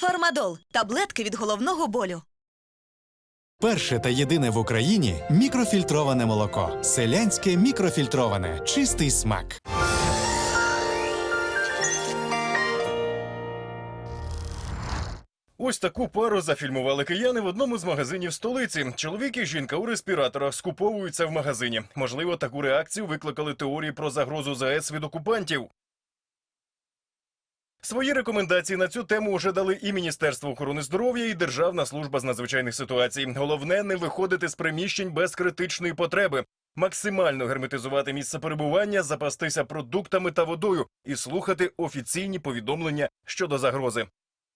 Фармадол таблетки від головного болю. Перше та єдине в Україні мікрофільтроване молоко. Селянське мікрофільтроване. Чистий смак. Ось таку пару зафільмували кияни в одному з магазинів столиці. Чоловік і жінка у респіраторах скуповуються в магазині. Можливо, таку реакцію викликали теорії про загрозу ЗАЕС від окупантів. Свої рекомендації на цю тему вже дали і Міністерство охорони здоров'я, і Державна служба з надзвичайних ситуацій. Головне не виходити з приміщень без критичної потреби, максимально герметизувати місце перебування, запастися продуктами та водою і слухати офіційні повідомлення щодо загрози.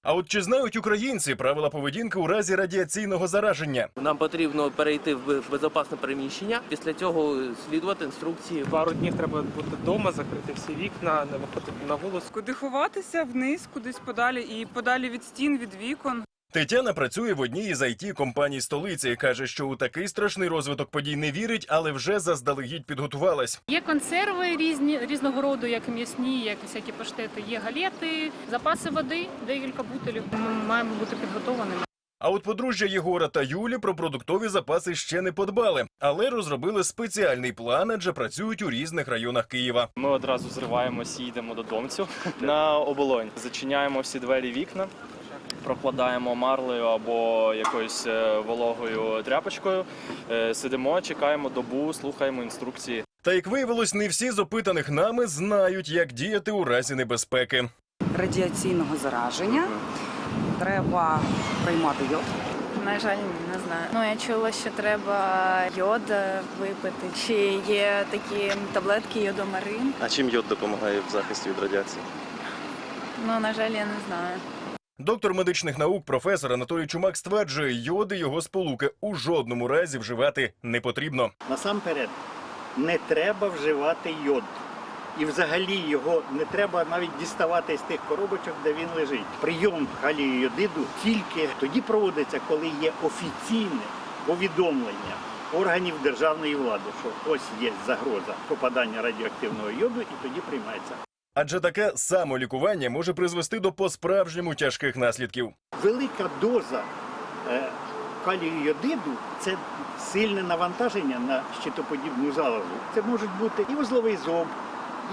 А от чи знають українці правила поведінки у разі радіаційного зараження? Нам потрібно перейти в безпечне приміщення. Після цього слідувати інструкції. Пару днів треба бути вдома, закрити всі вікна, не виходити на голос. Куди ховатися вниз, кудись подалі і подалі від стін, від вікон. Тетяна працює в одній із it компаній столиці. каже, що у такий страшний розвиток подій не вірить, але вже заздалегідь підготувалась. Є консерви різні різного роду, як м'ясні, як всякі паштети. Є галети, запаси води, декілька бутилів. Ми маємо бути підготованими. А от подружжя Єгора та Юлі про продуктові запаси ще не подбали, але розробили спеціальний план, адже працюють у різних районах Києва. Ми одразу зриваємося і йдемо до домцю на оболонь. Зачиняємо всі двері вікна, прокладаємо марлею або якоюсь е, вологою тряпочкою. Е, Сидимо, чекаємо добу, слухаємо інструкції. Та як виявилось, не всі з опитаних нами знають, як діяти у разі небезпеки. радіаційного зараження. Треба приймати йод. На жаль, не знаю. Ну я чула, що треба йод випити. Чи є такі таблетки йодомарин? А чим йод допомагає в захисті від радіації? Ну на жаль, я не знаю. Доктор медичних наук, професор Анатолій Чумак стверджує, йоди його сполуки у жодному разі вживати не потрібно. Насамперед, не треба вживати йод. І взагалі його не треба навіть діставати з тих коробочок, де він лежить. Прийом калію йодиду тільки тоді проводиться, коли є офіційне повідомлення органів державної влади, що ось є загроза попадання радіоактивного йоду, і тоді приймається. Адже таке самолікування може призвести до по-справжньому тяжких наслідків. Велика доза е, це сильне навантаження на щитоподібну залозу. Це можуть бути і вузловий зоб,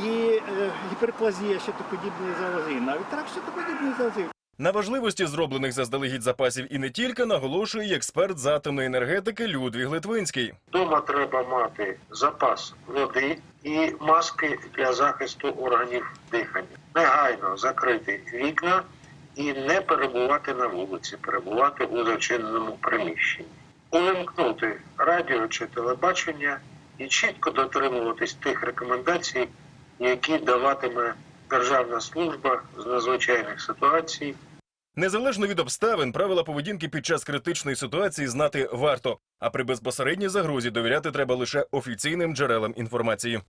і е, гіперплазія щитоподібної залози, і навіть рак щитоподібної залози. На важливості зроблених заздалегідь запасів і не тільки наголошує експерт з атомної енергетики Людвіг Литвинський. Дома треба мати запас води і маски для захисту органів дихання. Негайно закрити вікна і не перебувати на вулиці, перебувати у зачиненому приміщенні. Увімкнути радіо чи телебачення і чітко дотримуватись тих рекомендацій, які даватиме Державна служба з надзвичайних ситуацій Незалежно від обставин, правила поведінки під час критичної ситуації знати варто, а при безпосередній загрозі довіряти треба лише офіційним джерелам інформації.